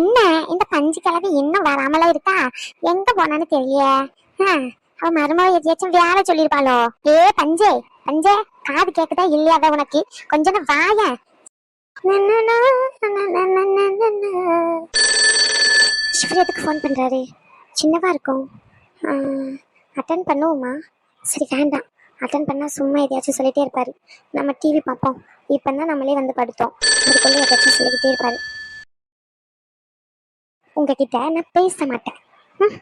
என்ன? இந்த பஞ்சு கிழவி இன்னும் வராமல இருக்கா? எங்க போனான்னு தெரியல. ஆ, அவ மருமக எதையாச்சும் வேலை சொல்லிருப்பாளோ? ஏ பஞ்சே பஞ்சே காது கேக்குதா இல்லையாத உனக்கு? கொஞ்சம் வாய. இவர் எதுக்கு ஃபோன் பண்றாரு? சின்னவா இருக்கும். அட்டன் பண்ணுவோமா? சரி வேண்டாம். அட்டன் பண்ணா சும்மா எதையாச்சும் சொல்லிட்டே இருப்பாரு. நம்ம டிவி பார்ப்போம். இப்போ தான் நம்மளே வந்து படுத்தோம். அதுக்குள்ளே எதாச்சும் சொல்லிக்கிட்டே இருப்பாரு. உங்ககிட்ட நான் பேச மாட்டேன். ம்.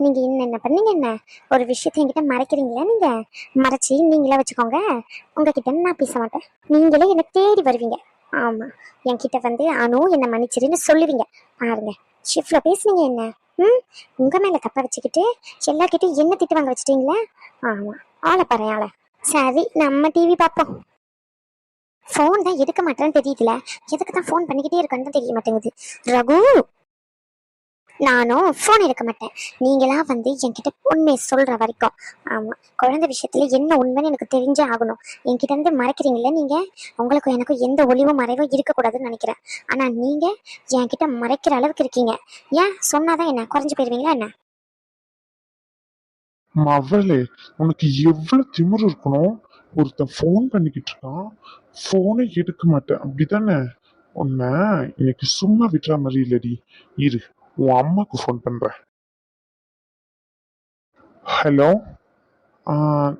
நீங்க என்ன என்ன பண்ணீங்க என்ன? ஒரு விஷயத்தை என்கிட்ட மறைக்கிறீங்களா நீங்க? மறைச்சி நீங்களே வச்சுக்கோங்க. உங்ககிட்ட நான் பேச மாட்டேன். நீங்களே என்னை தேடி வருவீங்க. ஆமா. என்கிட்ட வந்து அனு என்ன மன்னிச்சிருன்னு சொல்லுவீங்க. பாருங்க. ஷிஃப்ட்ல பேசுனீங்க என்ன? ம். உங்க மேல தப்ப வச்சுக்கிட்டு எல்லார்கிட்டயும் என்ன திட்டு வாங்க வச்சுட்டீங்களா? ஆமா. ஆளை பாரு ஆளை. சரி நம்ம டிவி பார்ப்போம். ஃபோன் தான் எடுக்க மாட்டேன்னு தெரியுதுல. எதுக்கு தான் ஃபோன் பண்ணிக்கிட்டே இருக்கேன்னு தெரிய மாட்டேங்குது. ரகு! நானும் ஃபோன் எடுக்க மாட்டேன். நீங்களா வந்து என்கிட்ட உண்மையை சொல்ற வரைக்கும். ஆமா குழந்தை விஷயத்துல என்ன உண்மைன்னு எனக்கு தெரிஞ்சே ஆகணும். என்கிட்ட இருந்து மறைக்கிறீங்களே நீங்க? உங்களுக்கும் எனக்கும் எந்த ஒளிவும் மறைவும் இருக்கக்கூடாதுன்னு நினைக்கிறேன். ஆனா நீங்க என்கிட்ட மறைக்கிற அளவுக்கு இருக்கீங்க. ஏன்? சொன்னாதான் என்ன? குறைஞ்சு போயிருவீங்களா என்ன? மவளே உனக்கு எவ்வளவு திமிரு இருக்கணும்? ஒருத்தன் ஃபோன் பண்ணிக்கிட்டு இருக்கான். ஃபோனை எடுக்க மாட்டேன். அப்படிதானே உன்னை இன்னைக்கு சும்மா விட்டுற மாதிரி இல்லடி. இரு. உன் அம்மாக்கு ஃபோன் பண்றேன். ஹலோ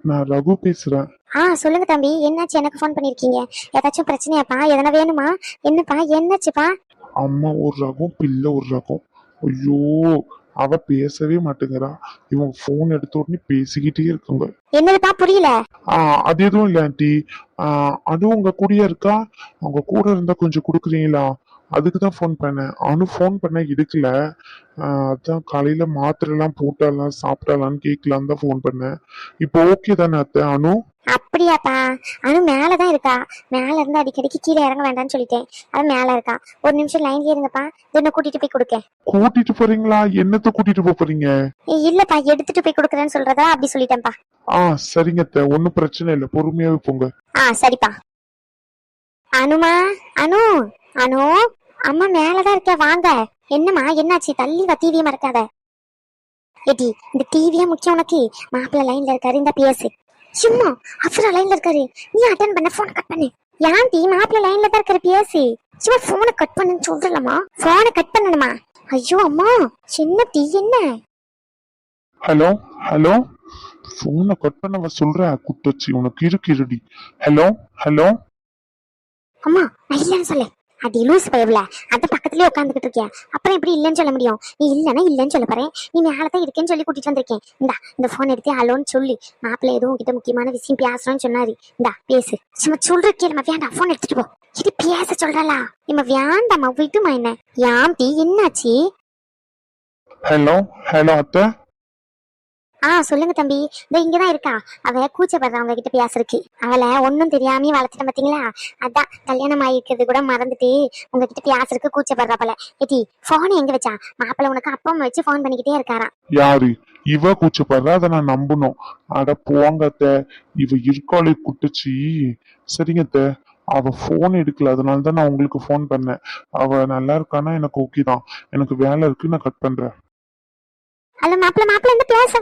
நான் ரகு பேசுறேன். ஆ சொல்லுங்க தம்பி என்னாச்சு? எனக்கு ஃபோன் பண்ணிருக்கீங்க. ஏதாச்சும் பிரச்சனையாப்பா? எதனா வேணுமா? என்னப்பா? என்னாச்சுப்பா? அம்மா ஒரு ரகம் பிள்ளை ஒரு ரகம். ஐயோ அவ பேசவே மாட்டேங்கிறா. இவன் ஃபோன் எடுத்த உடனே பேசிக்கிட்டே இருக்குங்க. என்னதுப்பா புரியல? அது எதுவும் இல்லை ஆண்டி. அனு உங்க கூடயே இருக்கா? அவங்க கூட இருந்தா கொஞ்சம் கொடுக்குறீங்களா? அதுக்கு தான் ஃபோன் பண்ணேன். அனு ஃபோன் பண்ண எடுக்கல. அதான் காலையில மாத்திரை எல்லாம் போட்டாலாம் சாப்பிட்டாலான்னு கேட்கலான்னு தான் ஃபோன் பண்ணேன். இப்போ ஓகே தானே அத்தை அனு? அப்படியாப்பா. அனு மேலதான் இருக்கா. மேல இருந்து அடிக்கடிக்கு கீழே இறங்க வேண்டாம்னு சொல்லிட்டேன். அது மேல இருக்கா. ஒரு நிமிஷம் லைன்லயே இருங்கப்பா. என்ன கூட்டிட்டு போய் கொடுக்க கூட்டிட்டு போறீங்களா? என்னத்த கூட்டிட்டு போப் போறீங்க? இல்லப்பா. எடுத்துட்டு போய் கொடுக்குறேன்னு சொல்றதா? அப்படி சொல்லிட்டேன்ப்பா. ஆ சரிங்க அத்தை. ஒன்றும் பிரச்சனை இல்லை. பொறுமையாவே போங்க. ஆ சரிப்பா. அனுமா? அனு? அனு? அம்மா மேலதான் இருக்க வாங்க. என்னம்மா என்னாச்சு? தள்ளி வா டிவியை மறக்காத. ஏடி இந்த டிவியா முக்கியம் உனக்கு. மாப்பிள்ள லைன்ல இருக்காரு இந்த பேசு சும்மா அப்புறம் லைன்ல இருக்காரு. நீ அட்டன் பண்ண போன் கட் பண்ணு. ஏன் டி மாப்பிள்ள லைன்ல தான் இருக்காரு பேசு சும்மா போனை கட் பண்ணுன்னு சொல்றலம்மா. போனை கட் பண்ணணுமா? ஐயோ அம்மா சின்ன டீ என்ன? ஹலோ ஹலோ ஃபோனை கட் பண்ணவ சொல்ற குட்டச்சி உனக்கு இருக்கு இருடி. ஹலோ ஹலோ அம்மா நான் இல்லைன்னு சொல்லு. அது லூஸ் பயவுல அந்த பக்கத்துலயே உட்காந்துக்கிட்டு இருக்கேன் அப்புறம் எப்படி இல்லைன்னு சொல்ல முடியும்? நீ இல்லைன்னா இல்லைன்னு சொல்ல போறேன். நீ மேலதான் இருக்கேன்னு சொல்லி கூட்டிட்டு வந்திருக்கேன். இந்தா இந்த போன் எடுத்து ஹலோன்னு சொல்லி. மாப்பிள்ள எதுவும் கிட்ட முக்கியமான விஷயம் பேசுறோம்னு சொன்னாரு. இந்தா பேசு. சும்மா சொல்ற கேளுமா வேண்டாம். போன் எடுத்துட்டு போ. இது பேச சொல்றலா? இம்ம வேண்டாமா விட்டுமா என்ன? யாம்பி என்னாச்சு? ஹலோ ஹலோ அத்தை. ஆ சொல்லுங்க தம்பி. இந்த இங்கதான் இருக்கா. அவ கூச்சப்படுறா அவங்க கிட்ட பேசுறதுக்கு. அவளை ஒன்னும் தெரியாம வளர்த்துட்டேன் பாத்தீங்களா? அதான் கல்யாணம் ஆயிருக்கிறது கூட மறந்துட்டு உங்ககிட்ட பேசுறதுக்கு கூச்சப்படுறா போல. ஏடி போன் எங்க வச்சா? மாப்பிள்ள உனக்கு அப்பா அம்மா வச்சு போன் பண்ணிக்கிட்டே இருக்காராம் யாரு? இவ கூச்சப்படுறா அதை நான் நம்பணும். அட போங்க அத்தை. இவ இருக்காளே குட்டச்சி. சரிங்க அத்தை. அவ ஃபோன் எடுக்கல. அதனால தான் நான் உங்களுக்கு ஃபோன் பண்ணேன். அவ நல்லா இருக்கானா? எனக்கு ஓகே தான். எனக்கு வேலை இருக்கு நான் கட் பண்றேன். அல்ல மாப்பிள்ள மாப்பிள்ள இந்த பேச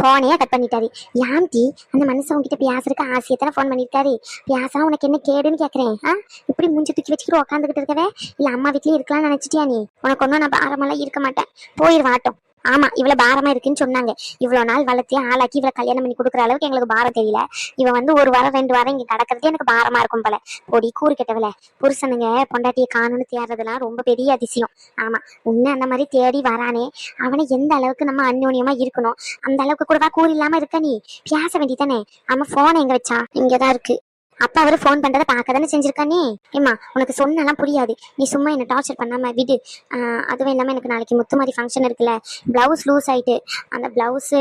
ஃபோனையே கட் பண்ணிட்டாரு. யாம் அந்த மனுஷன் உங்ககிட்ட பேசுறதுக்கு ஆசையத்தான ஃபோன் பண்ணியிருக்காரு பேசா உனக்கு என்ன கேடுன்னு கேட்குறேன் ஆ? இப்படி மூஞ்சி தூக்கி வச்சுக்கிட்டு உட்காந்துக்கிட்டு இருக்கவே இல்லை அம்மா வீட்லயே இருக்கலாம்னு நினச்சிட்டியா நீ? உனக்கு ஒன்றும் நான் பாரமெல்லாம் இருக்க மாட்டேன். போயிடுவாட்டோம் ஆமா இவ்வளவு பாரமா இருக்குன்னு சொன்னாங்க. இவ்வளவு நாள் வளர்த்தி ஆளாக்கி இவ்வளவு கல்யாணம் பண்ணி கொடுக்குற அளவுக்கு எங்களுக்கு பாரம் தெரியல. இவன் வந்து ஒரு வாரம் ரெண்டு வாரம் இங்க கிடக்கிறது எனக்கு பாரமா இருக்கும் போல. பொடி கூறு கெட்டவல புருஷனுங்க பொண்டாட்டியை காணும்னு தேடுறதுலாம் ரொம்ப பெரிய அதிசயம். ஆமா உன்ன அந்த மாதிரி தேடி வரானே. அவனை எந்த அளவுக்கு நம்ம அந்யோன்யமா இருக்கணும்? அந்த அளவுக்கு கூடவா கூறு இல்லாம இருக்க நீ? பேச வேண்டிதானே அவன் போனை எங்க வச்சா இங்கதான் இருக்கு. அப்பா அவரு ஃபோன் பண்றதை பார்க்க தானே செஞ்சிருக்கானே ஏம்மா உனக்கு சொன்னெல்லாம் புரியாது. நீ சும்மா என்ன டார்ச்சர் பண்ணாம விடு. அதுவும் இல்லாம எனக்கு நாளைக்கு முத்து மாதிரி ஃபங்க்ஷன் இருக்குல்ல. ப்ளவுஸ் லூஸ் ஆயிட்டு அந்த ப்ளவுஸு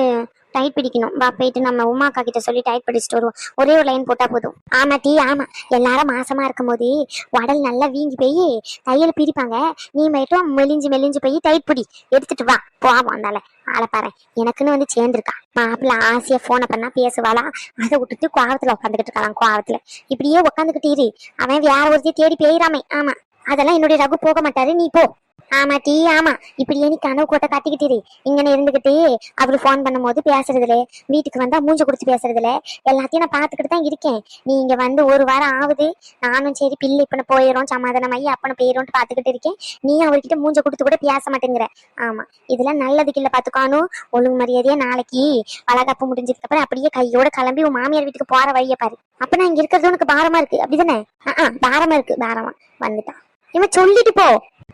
டைட் பிடிக்கணும். வா போயிட்டு நம்ம உமா அக்கா கிட்ட சொல்லி டைட் பிடிச்சிட்டு வருவோம். ஒரே ஒரு லைன் போட்டா போதும். ஆமா டீ ஆமா. எல்லாரும் மாசமா இருக்கும் போது உடல் நல்லா வீங்கி போய் தையல் பிரிப்பாங்க. நீ மட்டும் மெலிஞ்சு மெலிஞ்சு போய் டைட் பிடி. எடுத்துட்டு வா. போவோம் அந்தால ஆளப்பாரு எனக்குன்னு வந்து சேர்ந்துருக்கா. மாப்பிள்ள ஆசையா போனை பண்ணா பேசுவாளா? அதை விட்டுட்டு கோவத்துல உட்காந்துக்கிட்டு இருக்கலாம் கோவத்துல. இப்படியே உட்காந்துக்கிட்டு இரு. அவன் வேற ஒருத்தையும் தேடி போயிடாமே ஆமா. அதெல்லாம் என்னுடைய ரகு போக மாட்டாரு. நீ போ. ஆமா டீ ஆமா. இப்படியே நீ கனவு கோட்டை கட்டிக்கிட்டு இரு. இங்கன இருந்துகிட்டு அவரு ஃபோன் பண்ணும்போது பேசுறதுல வீட்டுக்கு வந்தா மூஞ்ச குடிச்சு பேசுறதுல எல்லாத்தையும் நான் பாத்துக்கிட்டு தான் இருக்கேன். நீ இங்க வந்து ஒரு வாரம் ஆகுது. நானும் சரி பில்லு இப்ப போயிடும் சமாதானமாயி அப்பன போயிடும்னு பாத்துக்கிட்டு இருக்கேன். நீ அவர்கிட்ட மூஞ்ச கொடுத்து கூட பேச மாட்டேங்கிற. ஆமா. இதெல்லாம் நல்லதுக்கு இல்ல பாத்துக்கானு ஒழுங்கு மரியாதையா நாளைக்கு வளகாப்பு முடிஞ்சதுக்கு அப்புறம் அப்படியே கையோட கிளம்பி உன் மாமியார் வீட்டுக்கு போற வழிய பாரு. அப்ப நான் இங்க இருக்கிறது உனக்கு பாரமா இருக்கு. அப்படிதானே? ஆ, பாரமா இருக்கு. பாரமா. வந்துட்டான். இவன் சொல்லிட்டு போ.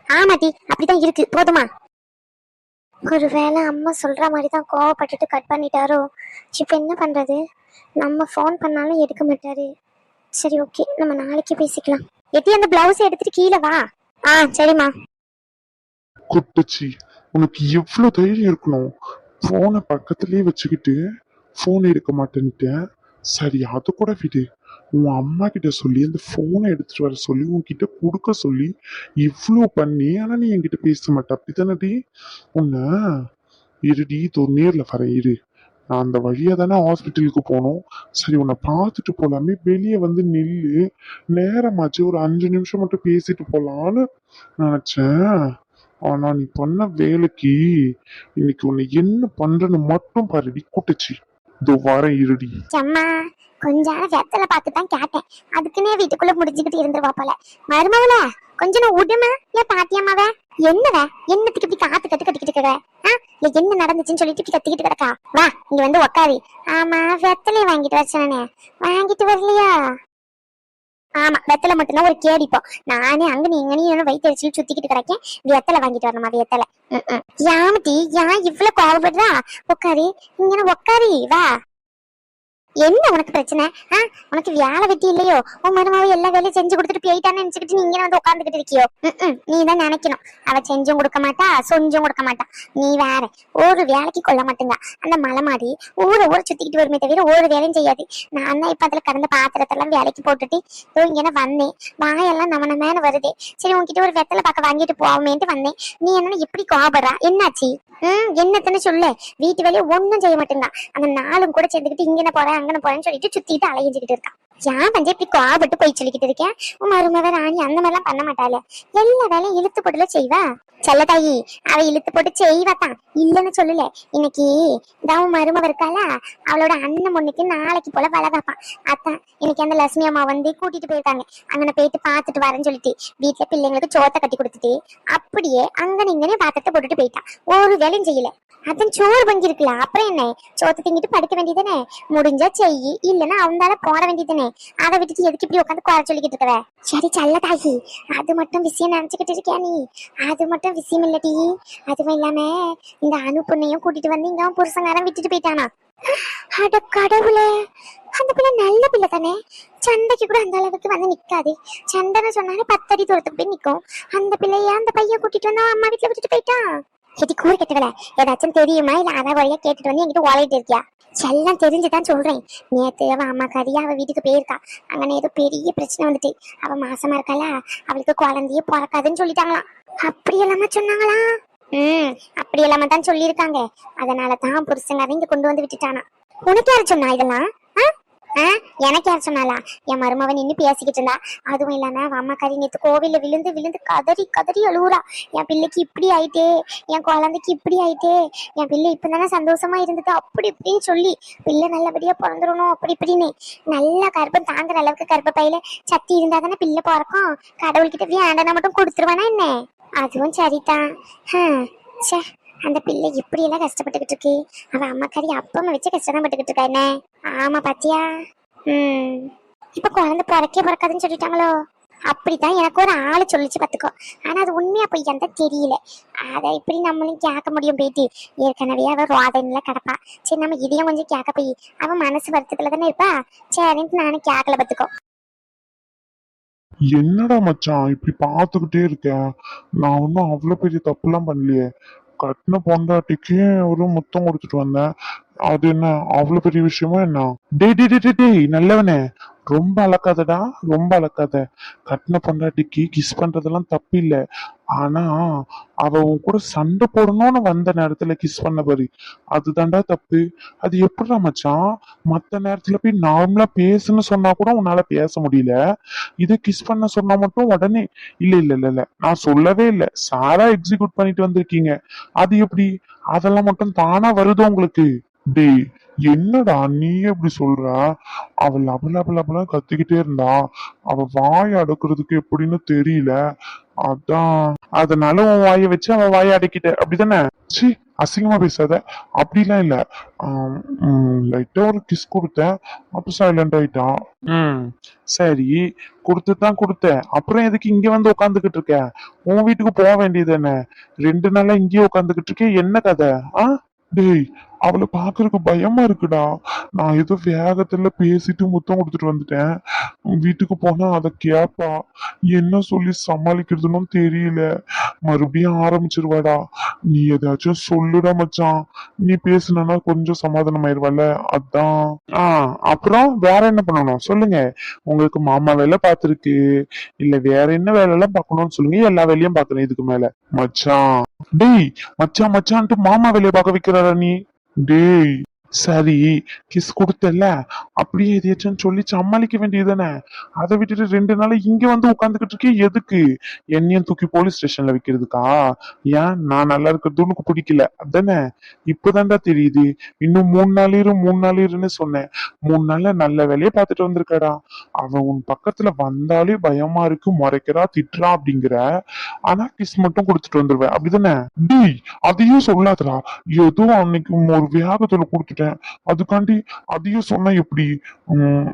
ஆமாட்டி அப்படிதான் இருக்கு. போதுமா? ஒருவேளை அம்மா சொல்ற மாதிரி தான் கோவப்பட்டுட்டு கட் பண்ணிட்டாரோ? இப்ப என்ன பண்றது? நம்ம ஃபோன் பண்ணாலும் எடுக்க மாட்டாரு. சரி ஓகே நம்ம நாளைக்கு பேசிக்கலாம். எட்டி அந்த பிளவுஸ் எடுத்துட்டு கீழே வா. ஆ சரிம்மா. குட்டச்சி உனக்கு எவ்வளவு தைரியம் இருக்கணும். போனை பக்கத்துலயே வச்சுக்கிட்டு போன் எடுக்க மாட்டேன்னுட்டேன். சரி அது கூட விடு. உன் அம்மா கிட்ட சொல்லி அந்த போனை எடுத்துட்டு வர சொல்லி உன்கிட்ட கொடுக்க சொல்லி இவ்வளோ பண்ணி ஆனால் நீ என்கிட்ட பேச மாட்ட. அப்படித்தானடி உன்னை இருடி இது ஒரு நேரில் வரேன் இரு. நான் அந்த வழியாக தானே ஹாஸ்பிட்டலுக்கு போனோம் சரி உன்னை பார்த்துட்டு போகலாமே வெளியே வந்து நில்லு. நேரமாச்சு ஒரு அஞ்சு நிமிஷம் மட்டும் பேசிட்டு போகலான்னு நினச்சேன். ஆனால் நீ பண்ண வேலைக்கு இன்னைக்கு உன்னை என்ன பண்ணுறன்னு மட்டும் பாருடி கூட்டுச்சு. இதோ வாரம் இருடி. அம்மா கொஞ்ச நேரம் வெத்தலை பார்த்து தான் கேட்டேன். அதுக்குன்னே வீட்டுக்குள்ள முடிஞ்சுக்கிட்டு இருந்துருவா போல. மருமவள கொஞ்ச நான் விடுமா ஏன் பாட்டியம்மாவ என்னவ? என்னத்துக்கு இப்படி காத்து கட்டு கட்டிக்கிட்டு இருக்கிற ஆ? இல்ல என்ன நடந்துச்சுன்னு சொல்லிட்டு இப்படி கத்திக்கிட்டு கிடக்கா? வா இங்க வந்து உக்காரி. ஆமா வெத்தலை வாங்கிட்டு வச்சானே வாங்கிட்டு வரலையா? ஆமா வெத்தலை மட்டும்தான் ஒரு கேடிப்போம் நானே அங்க நீ இங்க வயிற்று அடிச்சு சுத்திக்கிட்டு கிடக்கேன். வெத்தலை வாங்கிட்டு வரணுமா வெத்தலை? யாமதி ஏன் இவ்வளவு கோவப்படுறா? உக்காரி இங்க உக்காரி வா. என்ன உனக்கு பிரச்சனை? ஆ? உனக்கு வேலை வெட்டி இல்லையோ? உன் மருமாவை எல்லா வேலையும் செஞ்சு கொடுத்துட்டு போயிட்டான்னு நினைச்சுக்கிட்டு நீ இங்க வந்து உட்காந்துக்கிட்டு இருக்கியோ? ம் நீ தான் நினைக்கணும். அவ செஞ்சும் கொடுக்க மாட்டா சொஞ்சும் கொடுக்க மாட்டா. நீ வேற. ஒரு வேலைக்கு கொள்ள மாட்டேங்க. அந்த மலை மாதிரி ஊரை ஊரை சுத்திக்கிட்டு வருமே தவிர ஒரு வேலையும் செய்யாது. நான் தான் இப்ப அதுல கடந்த பாத்திரத்தெல்லாம் வேலைக்கு போட்டுட்டு இதோ இங்கே வந்தேன். வாயெல்லாம் நம்ம நம்ம வருது. சரி உன்கிட்ட ஒரு வெத்தலை பார்க்க வாங்கிட்டு போவோமேன்ட்டு வந்தேன். நீ என்ன இப்படி கோபப்படுறா? என்னாச்சு? ம் என்னத்துன்னு சொல்லு. வீட்டு வேலையை ஒன்றும் செய்ய மாட்டேங்க. அந்த நாளும் கூட சேர்ந்துக்கிட்டு இங்கே போறேன் அங்கன போறேன்னு சொல்லிட்டு சுத்திட்டு அலைஞ்சுக்கிட்டு இருக்கான் ஏன் பஞ்சே இப்படி கோபப்பட்டு போய் சொல்லிக்கிட்டு இருக்கேன் உன் மருமக ராணி அந்த மாதிரிலாம் பண்ண மாட்டாளே. எல்லா வேலையும் இழுத்து போட்டுல செய்வா? செல்லதாயி அவ இழுத்து போட்டு செய்வாத்தான். இல்லைன்னு சொல்லல. இன்னைக்கு இதான் உன் மருமக இருக்காள? அவளோட அண்ணன் பொண்ணுக்கு நாளைக்கு போல வளர்ப்பான் அத்தான் இன்னைக்கு அந்த லட்சுமி அம்மா வந்து கூட்டிட்டு போயிருக்காங்க. அங்கன போயிட்டு பார்த்துட்டு வரேன்னு சொல்லிட்டு வீட்டுல பிள்ளைங்களுக்கு சோத்தை கட்டி கொடுத்துட்டு அப்படியே அங்கன இங்கனே பாத்திரத்தை போட்டுட்டு போயிட்டான் ஒரு வேலையும் செய்யல. அதான் சோறு பங்கி இருக்குல்ல அப்புறம் என்ன? சோத்து திங்கிட்டு படிக்க வேண்டியதானே முடிஞ்சா செய்யி இல்லைன்னா அவந்தால போட வேண்டியதானே அதை விட்டுட்டு எதுக்கு இப்படி உட்காந்து குறை சொல்லிக்கிட்டு இருக்கற சரி சல்லதாகி அது மட்டும் விஷயம் நினைச்சுக்கிட்டு இருக்கியா நீ? அது மட்டும் விஷயம் இல்லடி அதுவும் இல்லாம இந்த அணு பொண்ணையும் கூட்டிட்டு வந்து இங்க அவன் புருஷங்காரன் விட்டுட்டு போயிட்டானா? அட கடவுளே அந்த பிள்ளை நல்ல பிள்ளை தானே? சண்டைக்கு கூட அந்த அளவுக்கு வந்து நிக்காது. சண்டைன்னு சொன்னாலே பத்தடி தூரத்துக்கு போய் நிக்கும். அந்த பிள்ளைய அந்த பையன் கூட்டிட்டு வந்து அம்மா வீட்டுல விட்டுட்டு போயிட்டான். இது கூறு கெட்டவள ஏதாச்சும் தெரியுமா? இல்ல அத வழியா கேட்டுட்டு வந்து என்கிட்ட ஓலையிட்டு இருக்கியா? எல்லாம் தெரிஞ்சுதான் சொல்றேன். நேத்து அவ அம்மா கறியா அவ வீட்டுக்கு போயிருக்கா. அங்கன ஏதோ பெரிய பிரச்சனை வந்துட்டு. அவ மாசமா இருக்காள. அவளுக்கு குழந்தையே பிறக்காதுன்னு சொல்லிட்டாங்களாம். அப்படி இல்லாம சொன்னாங்களா? ம் அப்படி எல்லாம தான் சொல்லியிருக்காங்க. அதனால தான் புருஷங்க இங்க கொண்டு வந்து விட்டுட்டானா. உனக்கு யாரு சொன்னா இதெல்லாம்? ஆ? எனக்கு யார் சொன்னாலா என் மருமவன் நின்று பேசிக்கிட்டு இருந்தா. அதுவும் இல்லாம அவ அம்மா கறி நேத்து கோவில்ல விழுந்து விழுந்து கதறி கதறி அழுவுறா. என் பிள்ளைக்கு இப்படி ஆயிட்டே என் குழந்தைக்கு இப்படி ஆயிட்டே. என் பிள்ளை இப்பதானே சந்தோஷமா இருந்தது. அப்படி இப்படின்னு சொல்லி பிள்ளை நல்லபடியா பிறந்துடணும் அப்படி இப்படின்னு. நல்லா கர்ப்பம் தாங்குற அளவுக்கு கர்ப்பப்பையில சக்தி இருந்தா தானே பிள்ளை பிறக்கும். கடவுள்கிட்ட போய் மட்டும் கொடுத்துருவானா என்ன? அதுவும் சரிதான். ஹம், சே அந்த பிள்ளை இப்படி எல்லாம் கஷ்டப்பட்டுக்கிட்டு இருக்கு அவ அம்மா கறி அப்பமா வச்சு கஷ்டம் பட்டுக்கிட்டு இருக்கா என்ன? ஆமா பாத்தியா? ம். இப்ப குழந்தை பிறக்கே பிறக்காதுன்னு சொல்லிட்டாங்களோ? அப்படித்தான் எனக்கு ஒரு ஆளு சொல்லிச்சு பாத்துக்கோ ஆனா அது உண்மையா பொய்யான்னு தான் தெரியல. அதை இப்படி நம்மளும் கேட்க முடியும் போயிட்டு ஏற்கனவே அவ ரோதனையில கிடப்பா. சரி நம்ம இதையும் கொஞ்சம் கேட்க போய் அவன் மனசு வருத்தத்துல தானே இருப்பா? சரின்ட்டு நானும் கேட்கல பாத்துக்கோ என்னடா மச்சான் இப்படி பார்த்துக்கிட்டே இருக்கேன் நான் ஒன்றும் அவ்வளோ பெரிய தப்புலாம் பண்ணலையே. கட்டின பொண்டாட்டிக்கு ஒரு முத்தம் கொடுத்துட்டு வந்தேன். அது என்ன அவ்வளவு பெரிய விஷயமா என்ன? டே டே டே டேய் நல்லவனே. ரொம்ப அளக்காதடா ரொம்ப அளக்காத கட்டின பொண்டாட்டிக்கு கிஸ் பண்றதெல்லாம் தப்பு இல்லை ஆனா அவ உன் கூட சண்டை போடணும்னு வந்த நேரத்துல கிஸ் பண்ண பாரு. அதுதான்டா தப்பு. அது எப்படிடா மச்சான்? மத்த நேரத்துல போய் நார்மலா பேசுன்னு சொன்னா கூட உன்னால பேச முடியல. இதை கிஸ் பண்ண சொன்னா மட்டும் உடனே இல்ல இல்ல இல்ல இல்ல நான் சொல்லவே இல்ல. சாரா எக்ஸிக்யூட் பண்ணிட்டு வந்திருக்கீங்க. அது எப்படி? அதெல்லாம் மட்டும் தானா வருது உங்களுக்கு? டேய் என்னடா நீ எப்படி சொல்ற? அவள் லப லப லபலாம் கத்திக்கிட்டே இருந்தா. அவ வாய் அடக்குறதுக்கு எப்படின்னு தெரியல. அதான். அதனால உன் வாயை வச்சு அவ வாயை அடக்கிட்ட. அப்படிதானே? சி அசிங்கமா பேசாத. அப்படிலாம் இல்ல. லைட்டா ஒரு கிஸ் கொடுத்தேன். அப்ப சைலண்ட் ஆயிட்டான். ம். சரி கொடுத்து தான் கொடுத்தேன். அப்புறம் எதுக்கு இங்க வந்து உட்காந்துக்கிட்டு இருக்க? உன் வீட்டுக்கு போக வேண்டியது என்ன ரெண்டு நாளா இங்கேயே உட்காந்துக்கிட்டு இருக்கே. என்ன கதை? ஆ? டேய் அவளை பாக்குறதுக்கு பயமா இருக்குடா. நான் ஏதோ வேகத்துல பேசிட்டு முத்தம் கொடுத்துட்டு வந்துட்டேன். வீட்டுக்கு போனா அத கேப்பா. என்ன சொல்லி சமாளிக்கிறதுன்னு தெரியல. மறுபடியும் ஆரம்பிச்சிருவாடா. நீ ஏதாச்சும் சொல்லுடா மச்சான். நீ பேசுனா கொஞ்சம் சமாதானம் ஆயிருவல்ல அதான். ஆஹ் அப்புறம் வேற என்ன பண்ணணும்? சொல்லுங்க. உங்களுக்கு மாமா வேலை பார்த்துருக்கு. இல்ல வேற என்ன வேலை எல்லாம் பார்க்கணும்னு சொல்லுங்க. எல்லா வேலையும் பாக்கணும் இதுக்கு மேல. மச்சான். டேய் மச்சான் மச்சான்ட்டு மாமா வேலையை பார்க்க வைக்கிறாரா நீ டேய் சரி கிஸ் கொடுத்தல அப்படியே எதையாச்சும் சொல்லி சமாளிக்க வேண்டியதுதானே? அதை விட்டுட்டு ரெண்டு நாள் இங்க வந்து உட்காந்துக்கிட்டு இருக்கே எதுக்கு? என்னையும் தூக்கி போலீஸ் ஸ்டேஷன்ல வைக்கிறதுக்கா? ஏன்? நான் நல்லா இருக்கிறது உனக்கு பிடிக்கல. அதானே? இப்பதான்டா தெரியுது. இன்னும் மூணு நாள் இரு மூணு நாள் இருன்னு சொன்னேன். மூணு நாள்ல நல்ல வேலையை பார்த்துட்டு வந்திருக்கடா. அவன் உன் பக்கத்துல வந்தாலே பயமா இருக்கு முறைக்கிறா திட்டுறா அப்படிங்கிற. ஆனா கிஸ் மட்டும் கொடுத்துட்டு வந்துருவேன். அப்படிதானே? டேய் அதையும் சொல்லாதடா. ஏதோ அன்னைக்கு ஒரு வியாபத்துல கொடுத்துட்டேன். அதுக்காண்டி அதையும் சொன்னா எப்படி?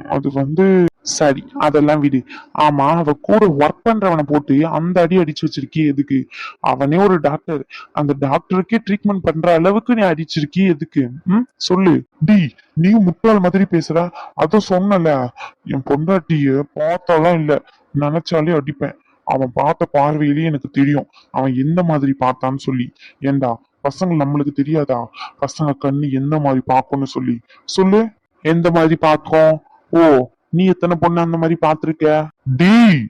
அது வந்து சரி அதெல்லாம் விடு. ஆமா அவ கூட ஒர்க் பண்றவனை போட்டு அந்த அடி அடிச்சு வச்சிருக்கே எதுக்கு? அவனே ஒரு டாக்டர் அந்த டாக்டருக்கே ட்ரீட்மெண்ட் பண்ற அளவுக்கு நீ அடிச்சிருக்கே எதுக்கு? ம் சொல்லு. டி நீ முட்டாள் மாதிரி பேசுற. அத சொன்னல. என் பொண்டாட்டிய பார்த்தாலாம் இல்ல. நினைச்சாலே அடிப்பேன். அவன் பார்த்த பார்வையிலேயே எனக்கு தெரியும். அவன் எந்த மாதிரி பார்த்தான்னு சொல்லி. ஏண்டா பசங்க நம்மளுக்கு தெரியாதா? பசங்க கண்ணு எந்த மாதிரி பார்க்கும்னு சொல்லி. சொல்லு எந்த மாதிரி பார்க்கும்? ஓ நீ எத்தனை பொண்ணு அந்த மாதிரி பார்த்திருக்க? டேய்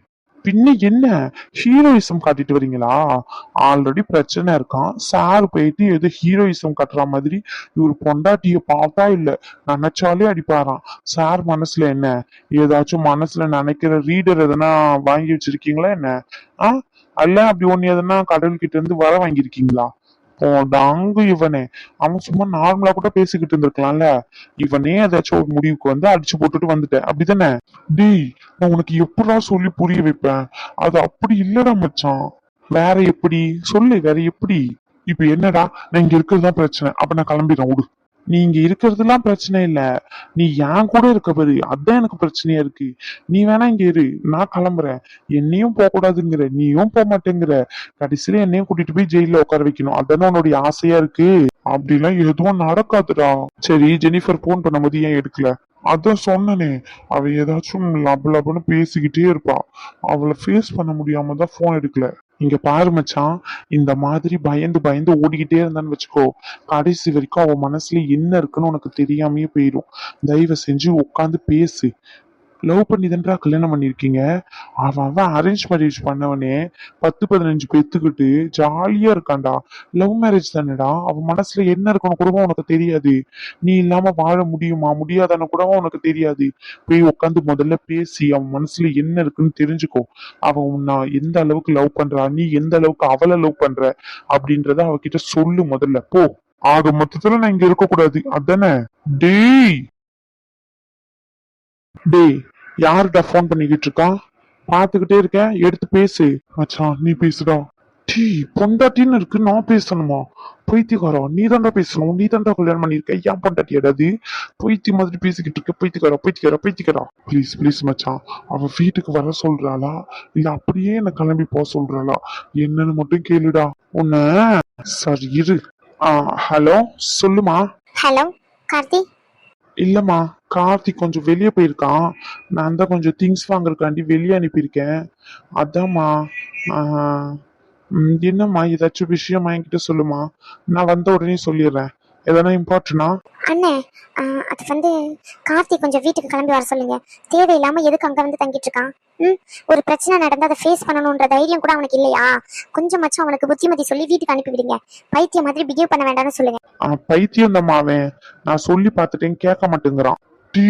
பின்ன என்ன? ஹீரோயிசம் காட்டிட்டு வரீங்களா? ஆல்ரெடி பிரச்சனை இருக்கான் சார் போயிட்டு ஏதோ ஹீரோயிசம் கட்டுற மாதிரி இவர் பொண்டாட்டிய பார்த்தா இல்ல. நினைச்சாலே அடிப்பாராம். சார் மனசுல என்ன? ஏதாச்சும் மனசுல நினைக்கிற ரீடர் எதனா வாங்கி வச்சிருக்கீங்களா என்ன? ஆஹ் அல்ல அப்படி ஒண்ணு எதனா கடவுள்கிட்ட இருந்து வர வாங்கியிருக்கீங்களா? போடாங்கு இவனே. அவன் சும்மா நார்மலா கூட பேசிக்கிட்டு இருந்திருக்கலாம்ல. இவனே ஏதாச்சும் ஒரு முடிவுக்கு வந்து அடிச்சு போட்டுட்டு வந்துட்டேன். அப்படிதானே? டேய் நான் உனக்கு எப்படா சொல்லி புரிய வைப்பேன்? அது அப்படி இல்லடா மச்சான். வேற எப்படி? சொல்லு வேற எப்படி? இப்ப என்னடா? நான் இங்க இருக்கிறது தான் பிரச்சனை. அப்ப நான் கிளம்பிடுறேன் விடு நீ இங்க இருக்கிறதுலாம் பிரச்சனை இல்ல. நீ என் கூட இருக்க பாரு. அதான் எனக்கு பிரச்சனையா இருக்கு. நீ வேணா இங்க இரு. நான் கிளம்புறேன். என்னையும் போக கூடாதுங்கிற நீயும் போக மாட்டேங்கிற கடைசியில என்னையும் கூட்டிட்டு போய் ஜெயில உட்கார வைக்கணும். அதானே உன்னுடைய ஆசையா இருக்கு. அப்படிலாம் எதுவும் நடக்காதுடா. சரி ஜெனிஃபர் போன் பண்ணும்போது ஏன் எடுக்கல? அதான் சொன்னனே. அவ ஏதாச்சும் லபு லபுன்னு பேசிக்கிட்டே இருப்பா. அவளை ஃபேஸ் பண்ண முடியாம தான் போன் எடுக்கல. இங்க பாரு மச்சான் இந்த மாதிரி பயந்து பயந்து ஓடிக்கிட்டே இருந்தான்னு வச்சுக்கோ கடைசி வரைக்கும் அவன் மனசுல என்ன இருக்குன்னு உனக்கு தெரியாமயே போயிடும் தயவு செஞ்சு உட்காந்து பேசு. லவ் பண்ணி தான்டா கல்யாணம் பண்ணியிருக்கீங்க. அவன் அவன் அரேஞ்ச் மேரேஜ் பண்ணவனே பத்து பதினஞ்சு பேத்துக்கிட்டு ஜாலியா இருக்கான்டா. லவ் மேரேஜ் தானேடா. அவன் மனசுல என்ன இருக்கணும் கூட உனக்கு தெரியாது. நீ இல்லாம வாழ முடியுமா? முடியாதான்னு கூட உனக்கு தெரியாது. போய் உட்காந்து முதல்ல பேசி அவன் மனசுல என்ன இருக்குன்னு தெரிஞ்சுக்கோ. அவன் உன்னை எந்த அளவுக்கு லவ் பண்றா? நீ எந்த அளவுக்கு அவளை லவ் பண்ற? அப்படின்றத அவகிட்ட சொல்லு முதல்ல. போ. ஆக மொத்தத்துல நான் இங்க இருக்க கூடாது அதானே? டேய்! டேய் யாருடா ஃபோன் பண்ணிக்கிட்டு இருக்கான் பார்த்துக்கிட்டே இருக்க எடுத்து பேசு. மச்சான் நீ பேசுடா. டீ பொண்டாட்டின்னு இருக்கு நான் பேசணுமா? பைத்தியக்காரா நீ தான்டா பேசணும் நீ தான்டா கல்யாணம் பண்ணிருக்க ஏன் பொண்டாட்டி அடாது பைத்திய மாதிரி பேசிக்கிட்டு இருக்க. பைத்தியக்காரா பைத்தியக்காரா பைத்தியக்காரா. ப்ளீஸ் ப்ளீஸ் மச்சான். அவ வீட்டுக்கு வர சொல்றாளா? இல்ல அப்படியே என்ன கிளம்பி போக சொல்றாளா? என்னன்னு மட்டும் கேளுடா. உன்ன சரி இரு. ஹலோ சொல்லுமா? ஹலோ கார்த்தி. இல்லம்மா. கார்த்திக் கொஞ்சம் வெளியே போயிருக்கான். நான் தான் கொஞ்சம் திங்ஸ் வாங்குறதுக்காண்டி வெளியே அனுப்பியிருக்கேன். அதாம்மா என்னம்மா ஏதாச்சும் விஷயம் என்கிட்ட சொல்லுமா? நான் வந்த உடனே சொல்லிடுறேன். எதனா இம்பார்ட்டனா அண்ணே அது வந்து கார்த்திக் கொஞ்சம் வீட்டுக்கு கிளம்பி வர சொல்லுங்க. தேவையில்லாம எதுக்கு அங்க வந்து தங்கிட்டு இருக்கான்? ம்? ஒரு பிரச்சனை நடந்தா அதை ஃபேஸ் பண்ணணுன்ற தைரியம் கூட அவனுக்கு இல்லையா? கொஞ்சமாச்சும் அவனுக்கு புத்திமதி சொல்லி வீட்டுக்கு அனுப்பி விடுங்க பைத்தியம் மாதிரி பிஹேவ் பண்ண வேண்டாம்னு சொல்லுங்க. பைத்தியம் தான் அவன். நான் சொல்லி பார்த்துட்டேன் கேட்க மாட்டேங்கிறான். டீ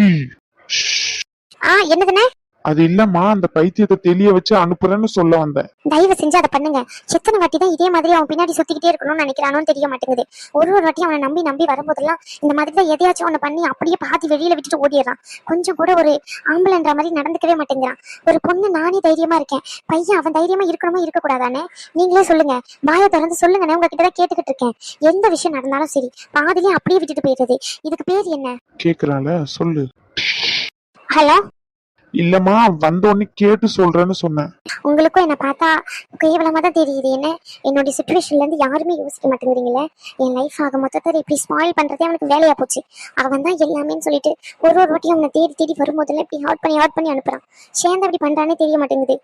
ஆ என்னதுண்ணே? அது இல்லம்மா அந்த பைத்தியத்தை தெளிய வச்சு அனுப்புறேன்னு சொல்ல வந்தேன். தயவு செஞ்சு அதை பண்ணுங்க. எத்தனை வாட்டி தான் இதே மாதிரி அவன் பின்னாடி சுத்திக்கிட்டே இருக்கணும்னு நினைக்கிறானோன்னு தெரிய மாட்டேங்குது. ஒரு ஒரு வாட்டி அவனை நம்பி நம்பி வரும்போதெல்லாம் இந்த மாதிரி தான் எதையாச்சும் ஒன்று பண்ணி அப்படியே பாதி வெளியில விட்டுட்டு ஓடிடுறான். கொஞ்சம் கூட ஒரு ஆம்பளைன்ற மாதிரி நடந்துக்கவே மாட்டேங்கிறான். ஒரு பொண்ணு நானே தைரியமா இருக்கேன். பையன் அவன் தைரியமா இருக்கணுமா இருக்கக்கூடாதானே? நீங்களே சொல்லுங்க. வாயை திறந்து சொல்லுங்கண்ணே உங்ககிட்ட தான் கேட்டுக்கிட்டு இருக்கேன். எந்த விஷயம் நடந்தாலும் சரி பாதிலே அப்படியே விட்டுட்டு போயிடுறது. இதுக்கு பேர் என்ன? கேக்குறால சொல்லு. ஹலோ? இல்லம்மா வந்த உடனே கேட்டு சொல்றேன்னு சொன்னேன். உங்களுக்கும் என்ன பார்த்தா கேவலமா தான் தெரியுது. என்ன? என்னுடைய சுச்சுவேஷன்ல இருந்து யாருமே யோசிக்க மாட்டேங்கிறீங்களே? என் லைஃப் ஆக மொத்தத்தை இப்படி ஸ்பாயில் பண்றதே அவனுக்கு வேலையா போச்சு. அவன் தான் எல்லாமேன்னு சொல்லிட்டு ஒரு ஒரு வாட்டியும் அவனை தேடி தேடி வரும்போதெல்லாம் இப்படி ஹாட் பண்ணி ஹாட் பண்ணி அனுப்புறான். சேர்ந்து அப்படி பண்றானே தெரிய மாட்டேங்குது.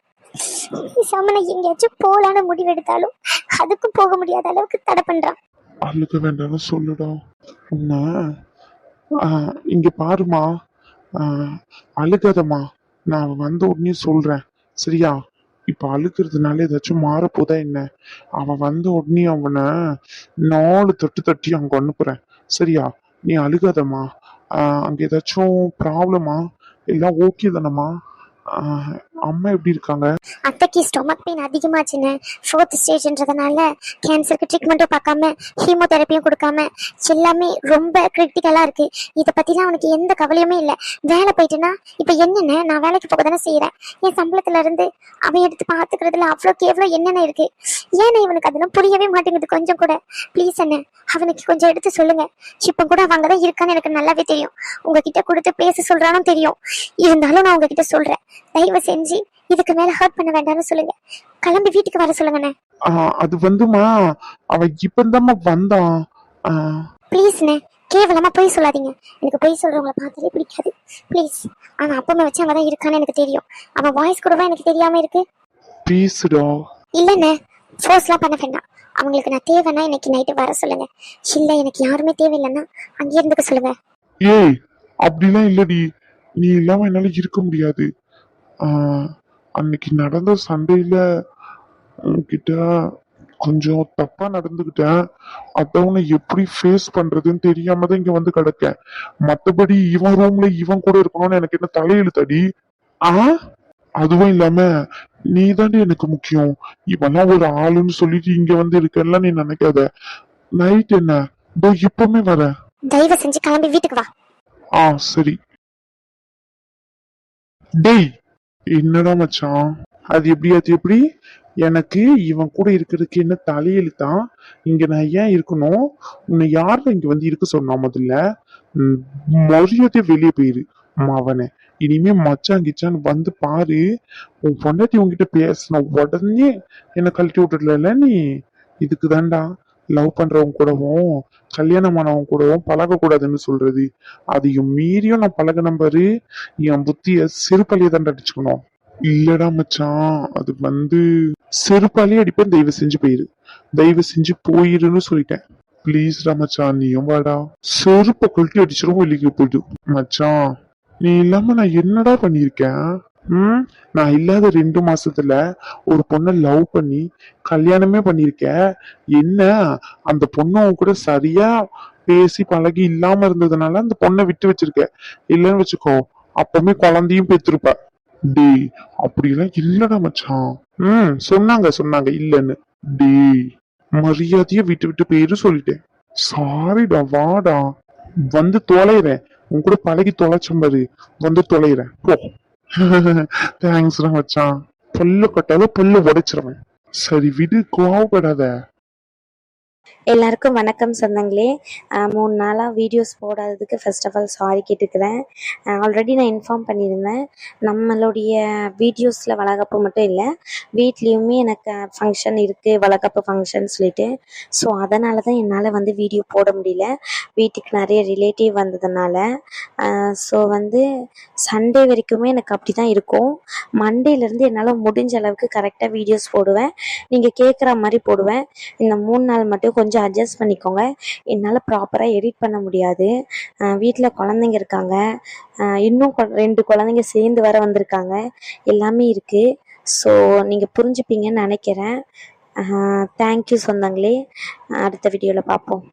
சமனை எங்கேயாச்சும் போலான்னு முடிவெடுத்தாலும் அதுக்கும் போக முடியாத அளவுக்கு தடை பண்றான். அழுக வேண்டாம்னு சொல்லுடா. உன்னை இங்க பாருமா அழுகாதம்மா. நான் வந்த உடனே சொல்றேன். சரியா? இப்ப அழுக்கிறதுனால ஏதாச்சும் மாறப்போதா என்ன? அவன் வந்த உடனே அவனை நாலு தட்டு தட்டி அங்க அனுப்புறேன். சரியா? நீ அழுகாதம்மா. அங்கே அங்க ஏதாச்சும் ப்ராப்ளமா எல்லாம் ஓகே தானம்மா? அம்மா எப்படி இருக்காங்க? அத்தைக்கு ஸ்டொமக் பெயின் அதிகமாச்சுன்னு ஃபோர்த் ஸ்டேஜ்ன்றதுனால கேன்சருக்கு ட்ரீட்மெண்ட்டும் பார்க்காம ஹீமோதெரப்பியும் கொடுக்காம எல்லாமே ரொம்ப கிரிட்டிக்கலாக இருக்கு. இதை பற்றிலாம் அவனுக்கு எந்த கவலையுமே இல்லை. வேலை போயிட்டுனா இப்போ என்னென்ன? நான் வேலைக்கு போக தானே செய்கிறேன் என் சம்பளத்துல இருந்து அவன் எடுத்து பார்த்துக்கிறதுல அவ்வளோ கேவலம் என்னென்ன இருக்கு? ஏன்னா இவனுக்கு அதெல்லாம் புரியவே மாட்டேங்குது? கொஞ்சம் கூட. ப்ளீஸ் என்ன அவனுக்கு கொஞ்சம் எடுத்து சொல்லுங்க. இப்போ கூட அவங்க தான் இருக்கான்னு எனக்கு நல்லாவே தெரியும். உங்ககிட்ட கொடுத்து பேச சொல்றானும் தெரியும். இருந்தாலும் நான் உங்ககிட்ட சொல்றேன். தயவு செஞ்சு இதுக்கு மேல ஹர்ட் பண்ண வேண்டாம்னு சொல்லுங்க. கிளம்பி வீட்டுக்கு வர சொல்லுங்கண்ணே. அது வந்துமா? அவன் இப்பந்தாம்மா வந்தான் ப்ளீஸ்ண்ணே கேவலமா பொய் சொல்லாதீங்க. எனக்கு பொய் சொல்றவங்கள பார்த்தாலே பிடிக்காது. ப்ளீஸ் அவன் அப்பமா வச்சு அவன் தான் இருக்கான்னு எனக்கு தெரியும். அவன் வாய்ஸ் கூடவா எனக்கு தெரியாம இருக்கு? பேசுடா இல்லைண்ணே ஃபோர்ஸ்லாம் பண்ண வேண்டாம். அவங்களுக்கு நான் தேவைன்னா இன்னைக்கு நைட்டு வர சொல்லுங்க. இல்ல எனக்கு யாருமே தேவையில்லைன்னா அங்கேயே இருந்துக்க சொல்லுங்க. ஏய் அப்படிலாம் இல்லடி. நீ இல்லாம என்னால இருக்க முடியாது. அன்னைக்கு நடந்த சண்டையில உன்கிட்ட கொஞ்சம் தப்பா நடந்துக்கிட்டேன். அதான் உன்னை எப்படி ஃபேஸ் பண்றதுன்னு தெரியாம தான் இங்க வந்து கிடக்கேன். மத்தபடி இவன் ரூம்ல இவன் கூட இருக்கணும்னு எனக்கு என்ன தலையெழுத்தடி? ஆ? அதுவும் இல்லாம நீ எனக்கு முக்கியம். இவன்லாம் ஒரு ஆளுன்னு சொல்லிட்டு இங்க வந்து இருக்கேன்லாம் நீ நினைக்காத. நைட் என்ன? இதோ இப்பவுமே வரேன் தயவு செஞ்சு கிளம்பி வீட்டுக்கு வா. ஆ சரி. டேய் என்னடா மச்சான்? அது எப்படி அது எப்படி? எனக்கு இவன் கூட இருக்கிறதுக்கு என்ன தலையெழுத்தான் இங்க நான் ஏன் இருக்கணும்? உன்னை யார் இங்க வந்து இருக்க சொன்னா முதல்ல? ம், வெளியே போயிரு அவனை இனிமே மச்சான் கிச்சான் வந்து பாரு. உன் பொண்டாட்டி உன்கிட்ட பேசின உடனே என்னை கழட்டி விட்டுடல நீ? இதுக்கு தான்டா லவ் பண்றவங்க கூடவும் கல்யாணம் ஆனவங்க கூடவும் பழகக்கூடாதுன்னு சொல்றது. அதையும் மீறியும் நான் பழகின பாரு என் புத்திய செருப்பாலேயே தான் அடிச்சுக்கணும். இல்லடா மச்சான் அது வந்து செருப்பாலேயே அடிப்பேன் தயவு செஞ்சு போயிரு. தயவு செஞ்சு போயிருன்னு சொல்லிட்டேன். ப்ளீஸ்டா மச்சான் நீயும் வாடா. செருப்பை கொல்ட்டி அடிச்சிடும் வெளிக்கு போயிடு. மச்சான் நீ இல்லாம நான் என்னடா பண்ணியிருக்கேன்? ம்? நான் இல்லாத ரெண்டு மாசத்துல ஒரு பொண்ணை லவ் பண்ணி கல்யாணமே பண்ணியிருக்கேன் என்ன? அந்த பொண்ணு உன் கூட சரியா பேசி பழகி இல்லாம இருந்ததுனால அந்த பொண்ணை விட்டு வச்சிருக்க. இல்லைன்னு வச்சுக்கோ அப்பவுமே குழந்தையும் பெற்றிருப்ப டேய் அப்படிலாம் இல்லடா மச்சான். ம். சொன்னாங்க சொன்னாங்க இல்லைன்னு. டேய் மரியாதைய விட்டு விட்டு போயிரு சொல்லிட்டேன். சாரிடா வாடா. வந்து தொலைறேன். உன் கூட பழகி தொலைச்சம் பாரு. வந்து தொலைறேன். போ. தேங்க்ஸ்டா மச்சான். புல்லு கட்டாலும் புல்லு உடைச்சிருவேன் சரி விடு கோவப்படாத. எல்லாருக்கும் வணக்கம் சொந்தங்களே. மூணு நாளாக வீடியோஸ் போடாததுக்கு ஃபர்ஸ்ட் ஆஃப் ஆல் சாரி கேட்டுக்கிறேன். ஆல்ரெடி நான் இன்ஃபார்ம் பண்ணியிருந்தேன். நம்மளுடைய வீடியோஸில் வளகப்பு மட்டும் இல்லை வீட்லேயுமே எனக்கு ஃபங்க்ஷன் இருக்குது வளகப்பு ஃபங்க்ஷன் சொல்லிட்டு. ஸோ அதனால தான் என்னால் வந்து வீடியோ போட முடியல. வீட்டுக்கு நிறைய ரிலேட்டிவ் வந்ததுனால. ஸோ வந்து சண்டே வரைக்குமே எனக்கு அப்படி தான் இருக்கும் மண்டேலேருந்து என்னால் முடிஞ்ச அளவுக்கு கரெக்டாக வீடியோஸ் போடுவேன். நீங்கள் கேட்குற மாதிரி போடுவேன். இந்த மூணு நாள் மட்டும் கொஞ்சம் கொஞ்சம் அட்ஜஸ்ட் பண்ணிக்கோங்க. என்னால் ப்ராப்பராக எடிட் பண்ண முடியாது. வீட்டில் குழந்தைங்க இருக்காங்க. இன்னும் கொ- ரெண்டு குழந்தைங்க சேர்ந்து வர வந்திருக்காங்க. எல்லாமே இருக்குது ஸோ நீங்கள் புரிஞ்சுப்பீங்கன்னு நினைக்கிறேன். தேங்க்யூ சொந்தங்களே. அடுத்த வீடியோவில் பார்ப்போம்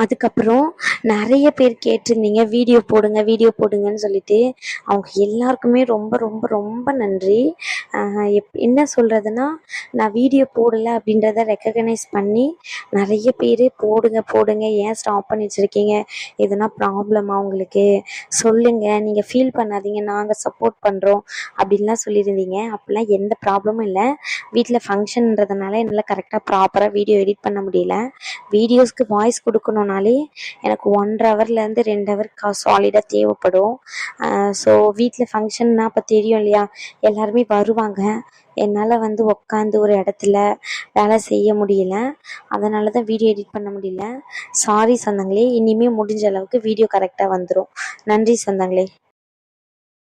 அதுக்கப்புறம் நிறைய பேர் கேட்டிருந்தீங்க வீடியோ போடுங்க வீடியோ போடுங்கன்னு சொல்லிட்டு. அவங்க எல்லாருக்குமே ரொம்ப ரொம்ப ரொம்ப நன்றி. எப் என்ன சொல்கிறதுனா நான் வீடியோ போடலை அப்படின்றத ரெக்கக்னைஸ் பண்ணி நிறைய பேர் போடுங்க போடுங்க ஏன் ஸ்டாப் பண்ணி வச்சுருக்கீங்க? எதுனா ப்ராப்ளமா உங்களுக்கு? சொல்லுங்கள் நீங்கள் ஃபீல் பண்ணாதீங்க நாங்கள் சப்போர்ட் பண்ணுறோம் அப்படின்லாம் சொல்லியிருந்தீங்க. அப்படிலாம் எந்த ப்ராப்ளமும் இல்லை. வீட்டில் ஃபங்க்ஷன்றதுனால என்னால் கரெக்டாக ப்ராப்பராக வீடியோ எடிட் பண்ண முடியல. வீடியோஸ்க்கு வாய்ஸ் கொடுக்கணுனாலே எனக்கு ஒன்றரை ஹவர்லேருந்து ரெண்டு ஹவர் கா சாலிடாக தேவைப்படும். ஸோ வீட்டில் ஃபங்க்ஷன்னா அப்போ தெரியும் இல்லையா? எல்லாருமே வருவாங்க. என்னால் வந்து உட்காந்து ஒரு இடத்துல வேலை செய்ய முடியல. அதனால தான் வீடியோ எடிட் பண்ண முடியல. சாரி சொந்தங்களே இனிமேல் முடிஞ்ச அளவுக்கு வீடியோ கரெக்டாக வந்துடும் நன்றி சொந்தங்களே.